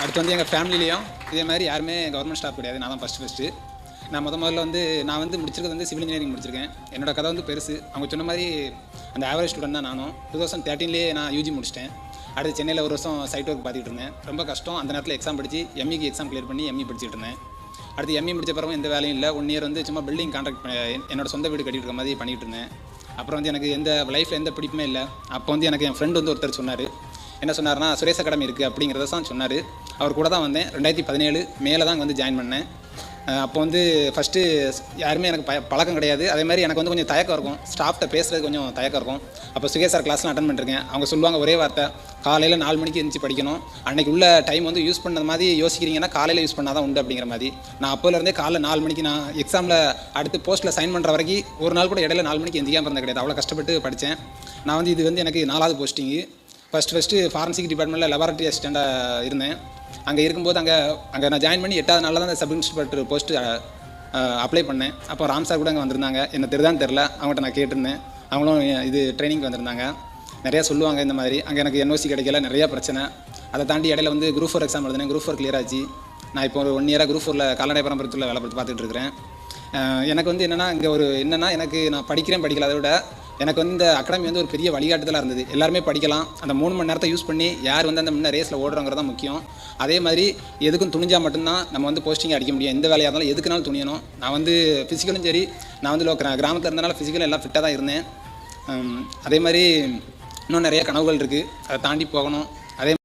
அடுத்து வந்து எங்கள் ஃபேமிலிலையும் இதே மாதிரி யாருமே கவர்மெண்ட் ஸ்டாஃப் கிடையாது. நான் தான் ஃபஸ்ட்டு ஃபஸ்ட்டு நான் முத முதல்ல வந்து நான் வந்து முடிச்சிருக்கிறது வந்து சிவில் இன்ஜினியரிங் முடிச்சிருக்கேன். என்னோட கதை வந்து பெருசு. அவங்க சொன்ன மாதிரி அந்த ஆவரேஜ் ஸ்டூடெண்ட் தான் நானும். டூ தௌசண்ட் தேர்ட்டீன்லேயே நான் யூஜி முடிச்சிட்டேன். அடுத்து சென்னையில் ஒரு வருஷம் சைட் ஒர்க் பார்த்துட்டு இருந்தேன். ரொம்ப கஷ்டம். அந்த நேரத்தில் எக்ஸாம் படித்து எம்இக்கு எக்ஸாம் கிளியர் பண்ணி எம்இ படிச்சுட்டு இருந்தேன். அடுத்து எம்இ முடிச்ச பிறகு எந்த வேலையும் இல்லை. ஒன் இயர் வந்து சும்மா பில்டிங் கான்ட்ராக்ட் என்னோட சொந்த வீடு கட்டிட்டு இருக்க மாதிரி பண்ணிகிட்டு இருந்தேன். அப்புறம் வந்து எனக்கு எந்த லைஃப்பில் எந்த பிடிப்புமே இல்லை. அப்போ வந்து எனக்கு என் ஃப்ரெண்ட் வந்து ஒருத்தர் சொன்னார். என்ன சொன்னார்னா சுரேஷ் அகாடமி இருக்குது அப்படிங்கிறத தான் சொன்னார். அவர் கூட தான் வந்தேன். ரெண்டாயிரத்தி பதினேழு மேலே தான் வந்து ஜாயின் பண்ணேன். அப்போ வந்து ஃபஸ்ட்டு யாருமே எனக்கு ப பழக்கம் கிடையாது. அதே மாதிரி எனக்கு வந்து கொஞ்சம் தயக்கம் இருக்கும். ஸ்டாஃப்ட்ட பேசுறது கொஞ்சம் தயக்கம் இருக்கும். அப்போ சுகே சார் கிளாஸ்லாம் அட்டன் பண்ணிருக்கேன். அவங்க சொல்லுவாங்க ஒரே வார்த்தை காலையில் நாலு மணிக்கு எழுந்துச்சு படிக்கணும். அன்றைக்கி உள்ள டைம் வந்து யூஸ் பண்ணது மாதிரி யோசிக்கிறீங்கன்னா காலையில் யூஸ் பண்ணால் தான் உண்டு அப்படிங்கிற மாதிரி. நான் அப்போலேருந்தே காலைல நாலு மணிக்கு நான் எக்ஸாமில் அடுத்து போஸ்ட்டில் சைன் பண்ணுற வரைக்கும் ஒரு நாள் கூட இடையில நாலு மணிக்கு எந்திக்காமல் இருந்தது கிடையாது. அவ்வளோ கஷ்டப்பட்டு படித்தேன் நான் வந்து இது வந்து எனக்கு நாலாவது போஸ்டிங்கு ஃபஸ்ட் ஃபஸ்ட்டு ஃபாரன்சிக் டிபார்ட்மெண்ட்டில் லெபார்ட்டரி அசிஸ்டண்ட்டாக இருந்தேன். அங்கே இருக்கும்போது அங்கே அங்கே நான் ஜாயின் பண்ணி எட்டாவது நாளில் தான் அந்த சப் இன்ஸ்பெக்டர் போஸ்ட்டு அப்ளை பண்ணேன். அப்போ ராம் சார் கூட அங்கே வந்திருந்தாங்க. என்ன தெரிதான் தெரில அவங்கள்ட்ட நான் கேட்டிருந்தேன். அவங்களும் இது ட்ரைனிங்க்கு வந்திருந்தாங்க. நிறையா சொல்லுவாங்க இந்த மாதிரி. அங்கே எனக்கு என்ஓசி கிடைக்கல. நிறையா பிரச்சனை. அதை தாண்டி இடையில வந்து குரூப் ஃபோர் எக்ஸாம் எழுதினேன். குரூப் ஃபோர் கிளியர் ஆச்சு. நான் இப்போ ஒரு ஒன் இயராக குரூப் ஃபோரில் கால்நடை பரம்பரத்தில் வேலை பார்த்து பார்த்துட்டு இருக்கிறேன். எனக்கு வந்து என்னென்னா இங்கே ஒரு என்னென்னா எனக்கு நான் படிக்கிறேன் படிக்கல. அதை விட எனக்கு வந்து இந்த அகாடமி வந்து ஒரு பெரிய வழிகாட்டுதலாக இருந்தது. எல்லாருமே படிக்கலாம். அந்த மூணு மணி நேரத்தை யூஸ் பண்ணி யார் வந்து அந்த முன்ன ரேஸில் ஓடுறோங்கிறது தான் முக்கியம். அதே மாதிரி எதுக்கும் துணிஞ்சால் மட்டும்தான் நம்ம வந்து போஸ்டிங் அடிக்க முடியும். எந்த வேலையாக இருந்தாலும் எதுக்குனாலும் துணியணும். நான் வந்து ஃபிசிக்கலும் சரி நான் வந்து லோ கிராமத்தில் இருந்தனால ஃபிசிக்கல் எல்லாம் ஃபிட்டாக தான் இருந்தேன். அதே மாதிரி இன்னும் நிறைய கனவுகள் இருக்குது அதை தாண்டி போகணும். அதே